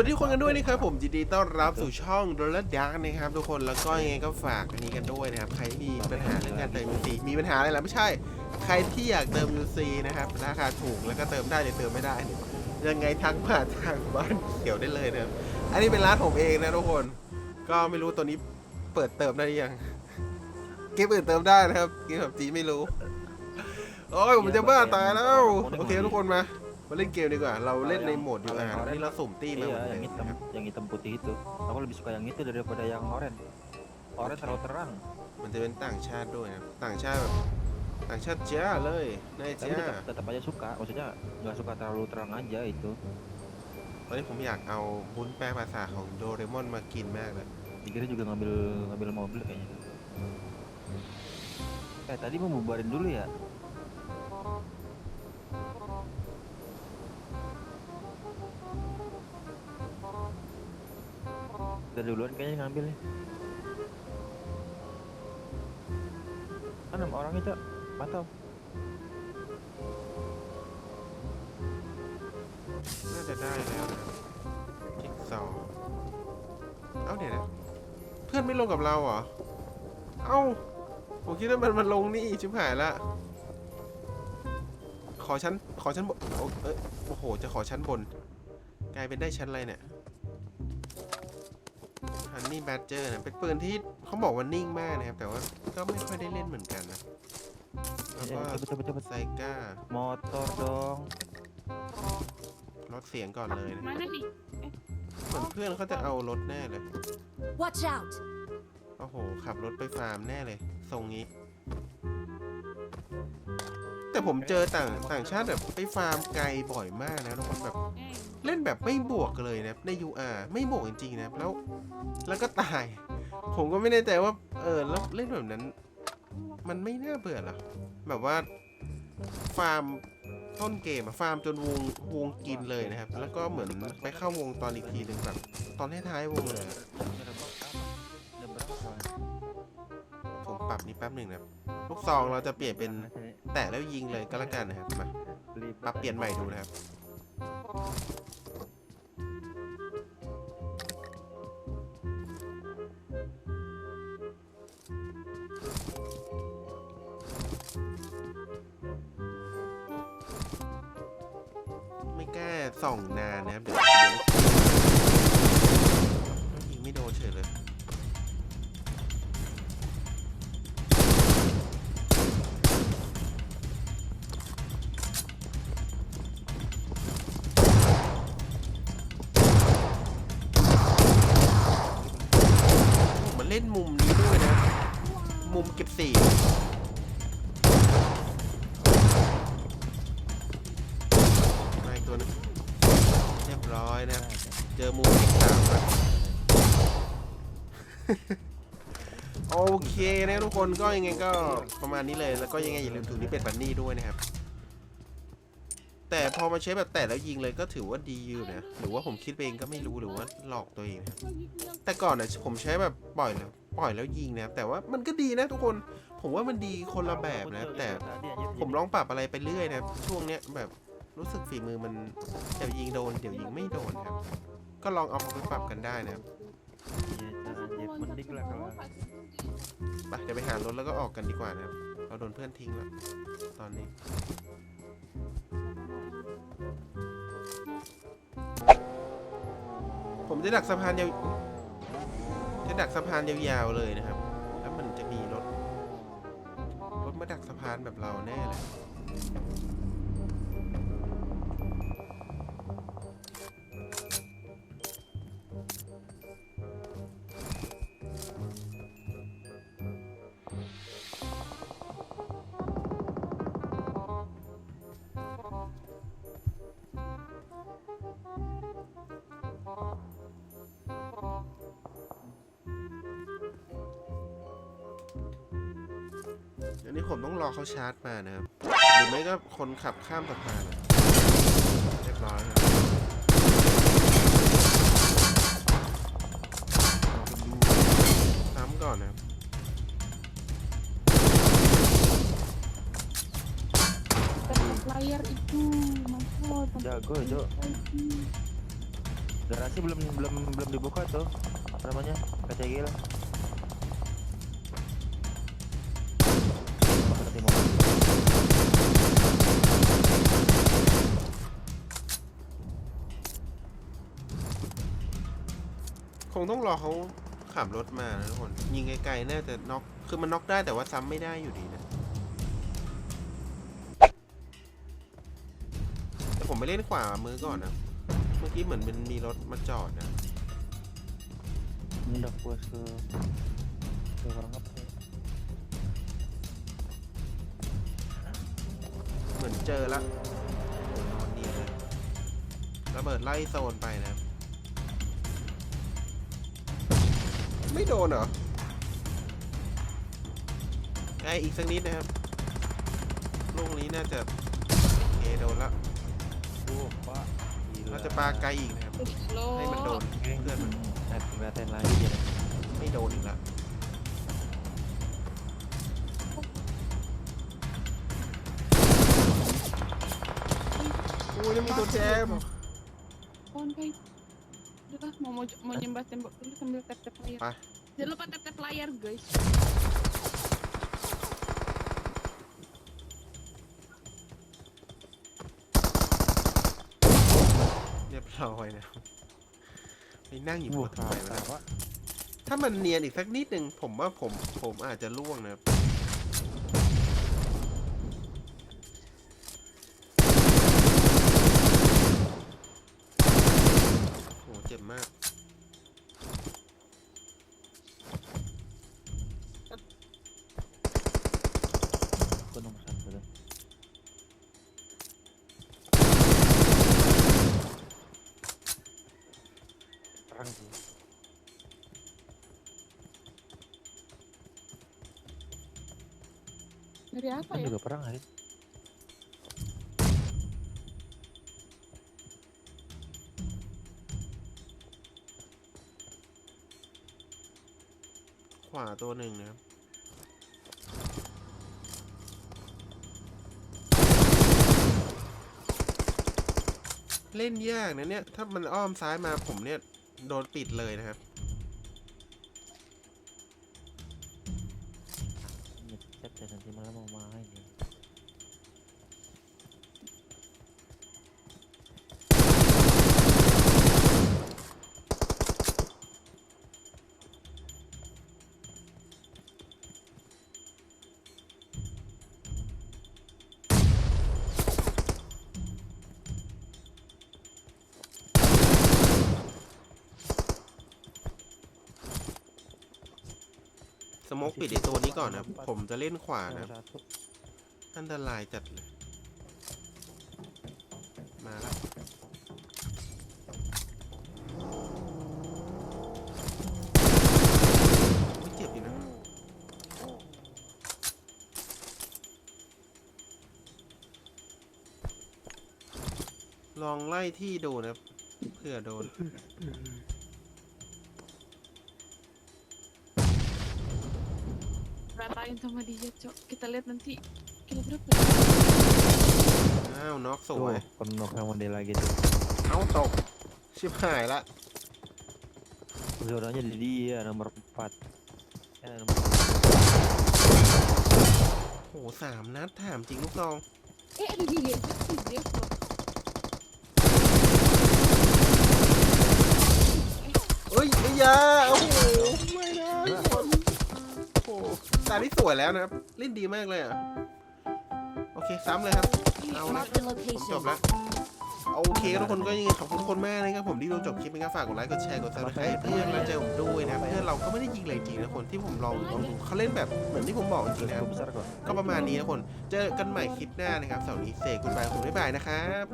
วัสดีทุกคนกันด้วยนะครับผมยินดีต้อนรับสู่ช่องโดลดักนะครับทุกคนแล้วก็ยังไงก็ฝากอันนี้กันด้วยนะครับใครที่มีปัญหาเรื่องการเติม UC มีปัญหาอะไรล่ะไม่ใช่ ใครที่อยากเติม UC นะครับราคาถูกแล้วก็เติมได้หรือเติมไม่ได้เนี่ยยังไงทักมานทางบ้านเขียวได้เลยนะครับอันนี้เป็นร้านผมเองนะทุกคน ก็ไม่รู้ตัวนี้เปิดเติมได้หรือยังเกมอื่นเติมได้นะครับเกมแบบจีไม่รู้โอ้ยผมจะบ้าตายแล้วโอเคทุกคนมา มาเล่นเกมดีกว่า เราเล่นในโหมด UR นี่เราสุ่มตี้มาหมด Iya, เลย yang hitam, นะครับ yang hitam putih itu. Aku lebih suka yang itu daripada yang oranye. Oranye terlalu terang. มันจะเป็นต่างชาติด้วยนะต่างชาติแบบต่างชาติจ้าเลยนาย Tapi จ้า tetap, tetap aja suka. Maksudnya nggak suka terlalu terang aja itu. ตอนนี้ผมอยากเอาบุญแปลภาษาของโดเรมอนมากินมากเลย Dikira juga ngambil ngambil mobil kayaknya. Eh tadi mau bubarin dulu ya. Duluan kayaknya ngambil nih. Kan enam orang itu mantap. น่าจะได้แล้วนะจิ๊กซอว์เอ้าเดี๋ยวนะเพื่อนไม่ลงกับเราเหรอ เอ้าผมคิดว่ามันมันลงนี่ชิบหายละ ขอชั้นขอชั้นบนโอ้เอยโอ้โห จะขอชั้นบน กลายเป็นได้ชั้นอะไรเนี่ย ฮันนี่แบดเจอร์นะเป็นปืนที่เขาบอกว่านิ่งมากนะครับ แต่ว่าก็ไม่ค่อยได้เล่นเหมือนกันนะ แล้ว Eh, ก็ cepet cepet cepet. ไซก้า Motor dong. ลดเสียงก่อนเลยนะ Mana nih? เหมือนเพื่อนเขาจะเอารถแน่เลย Watch out! โอ้โห ขับรถไปฟาร์มแน่เลยทรงนี้ แต่ผมเจอต่างต่างชาติแบบไปฟาร์มไกลบ่อยมากนะทุกคนแบบ Eh, เล่นแบบไม่บวกเลยนะใน UR ไม่บวกจริงๆนะแล้วแล้วก็ตาย ผมก็ไม่แน่ใจว่า เออแล้วเล่นแบบนั้น มันไม่น่าเบื่อเหรอแบบว่าฟาร์มต้นเกมอะฟาร์มจนวงวงกินเลยนะครับ แล้วก็เหมือนไปเข้าวงตอนอีกทีหนึ่งแบบตอนท้ายๆวงเลยอะ Udah berapa soalnya? ผมปรับนี้แป๊บหนึ่งนะครับลูกซองเราจะเปลี่ยนเป็นแตะแล้วยิงเลยก็แล้วกันนะครับมาปรับเปลี่ยนใหม่ดูนะครับไม่กล้าส่องนานนะครับเดี๋ยวยิงไม่โดนเฉยเลย มุมนี้ด้วยนะ มุมเก็บสี่มาอีกตัวหนึงเรียบร้อยนะครับ เจอมุมที่สามครับ โอเคนะทุกคนก็ยังไงก็ประมาณนี้เลย แล้วก็ยังไงอย่าลืมถูกนี้เป็ดบันนี่ด้วยนะครับ แต่พอมาใช้แบบแต่แล้วยิงเลยก็ถือว่าดีอยู่นะหรือว่าผมคิดไปเองก็ไม่รู้หรือว่าหลอกตัวเองนะครับแต่ก่อนน่ะผมใช้แบบปล่อยแล้วปล่อยแล้วยิงนะครับแต่ว่ามันก็ดีนะทุกคนผมว่ามันดีคนละแบบนะ แต่ผมลองปรับอะไรไปเรื่อยนะครับช่วงเนี้ยแบบรู้สึกฝีมือมันเดี๋ยวยิงโดนเดี๋ยวยิงไม่โดนครับ ก็ลองเอาไปปรับกันได้นะครับ Iya, anjir. Mending lah kalau ไปเดี๋ยวไปหารถแล้วก็ออกกันดีกว่านะครับเราโดนเพื่อนทิ้งแล้วตอนนี้ ผมจะดักสะพานยาวจะดักสะพานยาวๆเลยนะครับ แล้วมันจะมีรถ รถมาดักสะพานแบบเราแน่เลย ผมต้องรอเขาชาร์จมานะครับ หรือไม่ก็คนขับข้ามสะพานอะเรียบร้อยครับซ้ำก่อนนะครับ layar itu, mas Jago, Jo. garasi belum belum belum dibuka tuh apa namanya kaca งต้องรอเขาขับรถมานะทุกคน ยิงไกลๆน่าจะน็อกคือมันน็อกได้แต่ว่าซ้ำไม่ได้อยู่ดีนะแต่ผมไปเล่นขวามือก่อนนะ เมื่อกี้เหมือนมันมีรถมาจอดนะ ini udah puas ke ke orang apa ya? เหมือนเจอละโอ้นอนดีเลยระเบิดไล่โซนไปนะ ไม่โดนเหรอไออีกสักนิดนะครับ ลูกนี้น่าจะโอเคโดนละ Tuh, Pak. น่าจะปาไกลอีกนะครับให้มันโดน Geng. เพื่อนมัน Nah, ngeliatin lagi dia. ไม่โดนอีกละโอ้ยนี่มีตัวแจม Pohon kayu. Udah lah, mau mau, mau nyembah tembok dulu sambil tap tap layar. Apa? Jangan lupa tap tap layar guys. เรียบร้อยนะไปนั่งอยู่บ Wah, นทำไมวะ apa, Pak? ถ้ามันเนียนอีกสักนิดหนึ่งผมว่าผมผมอาจจะล่วงนะครับโหเจ็บมาก Itu nomor satu tuh. Perang sih. Dari apa Kan ya? juga perang hari. ขวาตัวหนึ่งนะครับเล่นยากนะเนี่ย ถ้ามันอ้อมซ้ายมาผมเนี่ย โดนปิดเลยนะครับ สโมกปิดไอตัวนี้ก่อนนะผมจะเล่นขวานะอันตรายจัดเลย มาแล้วเจ็บอยู่นะลองไล่ที่ดูนะครับเผื่อโดน Ratain sama dia, Cok. Kita lihat nanti kilo berapa. อ้าวน็อกส Tuh, วย penuh sama dia lagi tuh. เอ้าตก ชิบหายละ Zonanya di dia nomor 4. Eh, nomor โหสามนัดถามจริงลูกซอง Eh, ada dia. Sih, dia kok. เอ้ยไอ้ยาโอ้โตาที่สวยแล้วนะครับ เล่นดีมากเลยอะ โอเค ซ้ำเลยครับ เอาละ Mark the ผมจบ location. แล้ว โอเคทุกคนก็ยังไงขอบคุณทุกคนมากนะครับผมที่ดูจบคลิปนะครับฝากกดไลค์กดแชร์กดซับสไครต์เพื่อนแล้วใจผมด้วยนะเพื่อนเราก็ไม่ได้ยิงเลยจริงนะคนที่ผมลองลองดูเขาเล่นแบบเหมือนที่ผมบอกจริงๆนะครับ besar kok. ก็ประมาณนี้นะคน เจอกันใหม่คลิปหน้านะครับเสาร์นี้เสกคุณบายคุณบ๊ายบายนะครับ